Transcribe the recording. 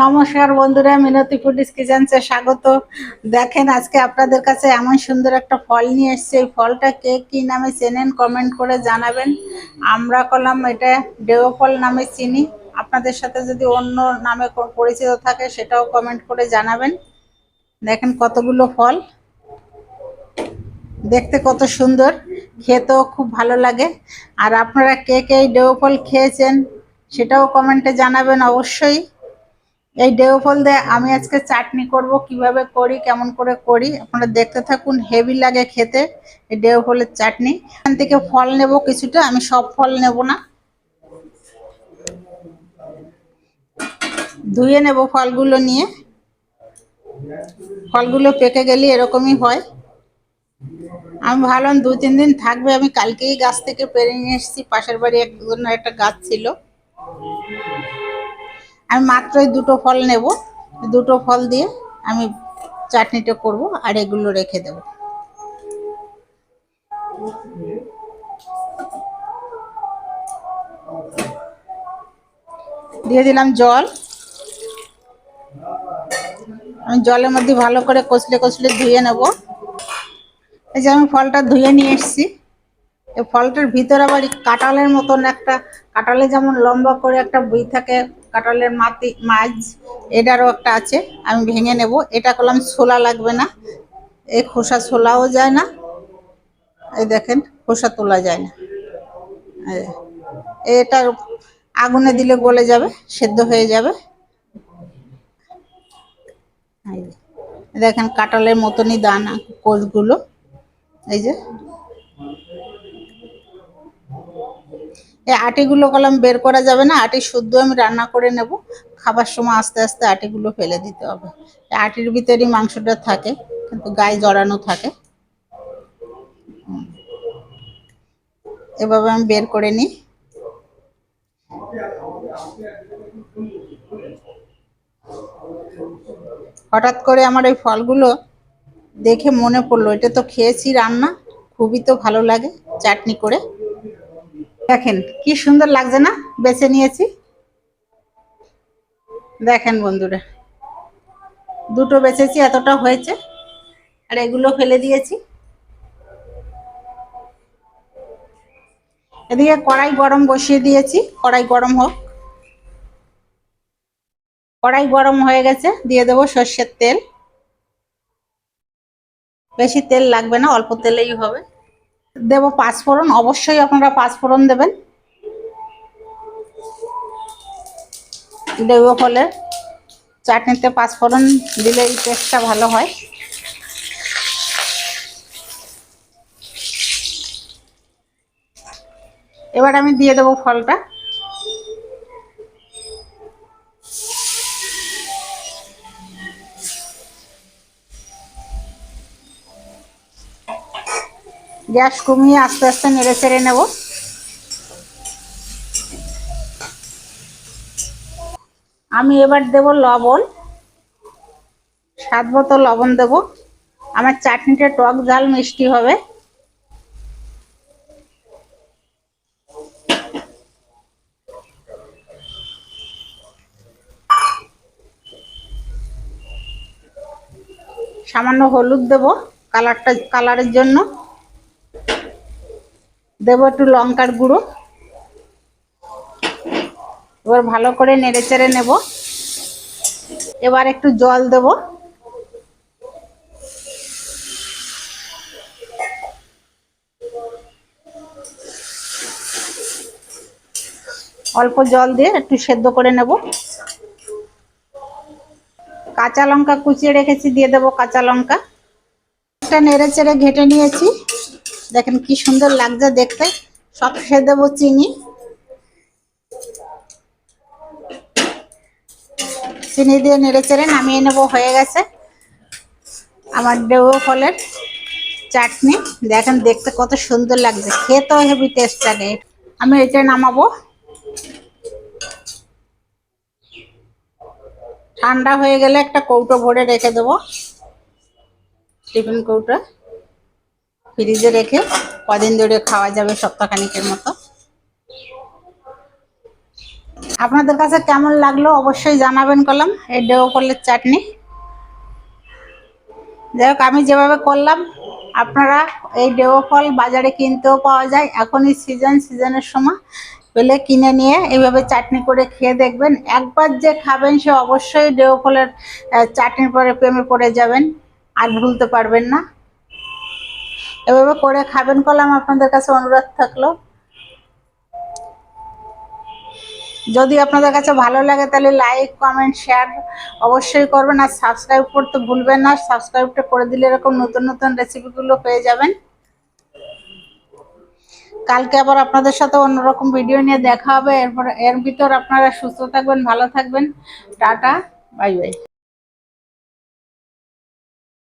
নমস্কার বন্ধুরা, মিনতি ফুডিস কিচেন্সে স্বাগত। দেখেন, আজকে আপনাদের কাছে এমন সুন্দর একটা ফল নিয়ে এসেছে। এই ফলটা কে কি নামে চেনেন কমেন্ট করে জানাবেন। আমরা কলাম এটা ডেও ফল নামে চিনি। আপনাদের সাথে যদি অন্য নামে পরিচিত থাকে, সেটাও কমেন্ট করে জানাবেন। দেখেন কতগুলো ফল। দেখতে কত সুন্দর। খেতেও খুব ভালো লাগে। আর আপনারা কে কে এই ডেও ফল খেয়েছেন, সেটাও কমেন্টে জানাবেন অবশ্যই। এই ডেও ফল দিয়ে আমি আজকে চাটনি করব, কীভাবে করি, কেমন করে করি, আপনারা দেখতে থাকুন, হেভি লাগে খেতে, এই ডেও ফলের চাটনি। এখান থেকে ফল নেব কিছুটা, আমি সব ফল নেব না। ধুয়ে নেব ফলগুলো নিয়ে। ফলগুলো পেকে গেলে এরকমই হয়। আমি ভাবলাম দু, তিন দিন থাকবে, আমি কালকেই গাছ থেকে পেরে নিয়ে এসেছি, পাশের বাড়ি একজনের একটা গাছ ছিল। আমি মাত্র এই দুটো ফল নেব। দুটো ফল দিয়ে আমি চাটনিটা করব আর এগুলো রেখে দেব। দিয়ে দিলাম জল। আমি জলের মধ্যে ভালো করে কষলে কষলে ধুয়ে নেব। এই যে আমি ফলটা ধুয়ে নিয়ে এসেছি। এই ফলটার ভিতর আবার এই কাঁঠালের মতন একটা, কাঁঠালে যেমন লম্বা করে একটা বই থাকে, কাঁঠালের মাটি মাছ এটারও একটা আছে, আমি ভেঙে নেব। এটা করলাম ছোলা লাগবে না এই খোসা ছোলাও যায় না, এই দেখেন খোসা তোলা যায় না। এটা আগুনে দিলে গলে যাবে, সেদ্ধ হয়ে যাবে। দেখেন কাঁঠালের মতনই দানা কোষগুলো, এই যে। এই আটিগুলো কলম বের করা যাবে না, আটি শুদ্ধ আমি রান্না করে নেব। খাবার সময় আস্তে আস্তে আটিগুলো ফেলে দিতে হবে। আটির ভিতরেই মাংসটা থাকে, কিন্তু গায়ে জড়ানো থাকে। এভাবে আমি বের করে নিই। হঠাৎ করে আমার এই ফলগুলো দেখে মনে পড়ল, এটা তো খেয়েছি রান্না, খুবই তো ভালো লাগে চাটনি করে। দেখেন, কি সুন্দর লাগছে না? বেছে নিয়েছি। দেখেন বন্ধুরা, দুটো বেছেছি, এতটা হয়েছে। আর এগুলো ফেলে দিয়েছি। এদিকে কড়াই গরম বসিয়ে দিয়েছি, কড়াই গরম হোক। কড়াই গরম হয়ে গেছে, দিয়ে দেবো সর্ষের তেল। বেশি তেল লাগবে না, অল্প তেলেই হবে। দেবো পাঁচফোড়ন অবশ্যই আপনারা পাঁচফোড়ন দেবেন। দেব ফলে চাটনিতে পাঁচফোড়ন দিলে এই টেস্টটা ভালো হয়। এবার আমি দিয়ে দেবো ফলটা। গ্যাস কমিয়ে আস্তে আস্তে নেড়ে চেড়ে নেব। আমি এবার দেব লবণ। স্বাদ মতো লবণ দেব। আমার চাটনিটা টক ঝাল মিষ্টি হবে। সামান্য হলুদ দেব। কালারটা কালারের জন্য। দেবো একটু লঙ্কার গুঁড়ো। এবার ভালো করে নেড়ে চেড়ে নেব। এবার একটু জল দেব। অল্প জল দিয়ে একটু সেদ্ধ করে নেব। কাঁচা লঙ্কা কুচিয়ে রেখেছি, দিয়ে দেবো কাঁচা লঙ্কা। একটা নেড়ে চেড়ে ঘেটে নিয়েছি। দেখেন কি সুন্দর লাগছে দেখতে। সব শেষে দেবো চিনি। চিনি দিয়ে নেড়ে চেড়ে নামিয়ে নেব, হয়ে গেছে। আমার ডেউ ফলের চাটনি। দেখেন দেখতে কত সুন্দর লাগছে। খেতেও হেভি টেস্ট লাগে। আমি এটা নামাবো। ঠান্ডা হয়ে গেলে একটা কৌটো ভরে রেখে দেবো। টিফিন কৌটো। ফ্রিজে রেখে কদিন ধরে খাওয়া যাবে সপ্তাহখানিকের মতো। আপনাদের কাছে কেমন লাগল অবশ্যই জানাবেন কলাম, এই ডেও ফলের চাটনি। যাই হোক, আমি যেভাবে করলাম, আপনারা এই ডেও ফল বাজারে কিনতেও পাওয়া যায়। এখনই সিজন সিজনের সময়। পেলে কিনে নিয়ে এইভাবে চাটনি করে খেয়ে দেখবেন। একবার যে খাবেন সে অবশ্যই ডেও ফলের চাটনির পরে প্রেমে পড়ে যাবেন। আর ভুলতে পারবেন না। এভাবে করে খাবেন কলাম আপনাদের কাছে অনুরোধ থাকল। যদি আপনাদের কাছে ভালো লাগে তাহলে লাইক কমেন্ট শেয়ার অবশ্যই করবেন আর সাবস্ক্রাইব করতে ভুলবেন না। সাবস্ক্রাইবটা করে দিলে এরকম নতুন নতুন রেসিপিগুলো পেয়ে যাবেন। কালকে আবার আপনাদের সাথে অন্যরকম ভিডিও নিয়ে দেখা হবে। এরপর এর ভিতর আপনারা সুস্থ থাকবেন, ভালো থাকবেন। Tata bye bye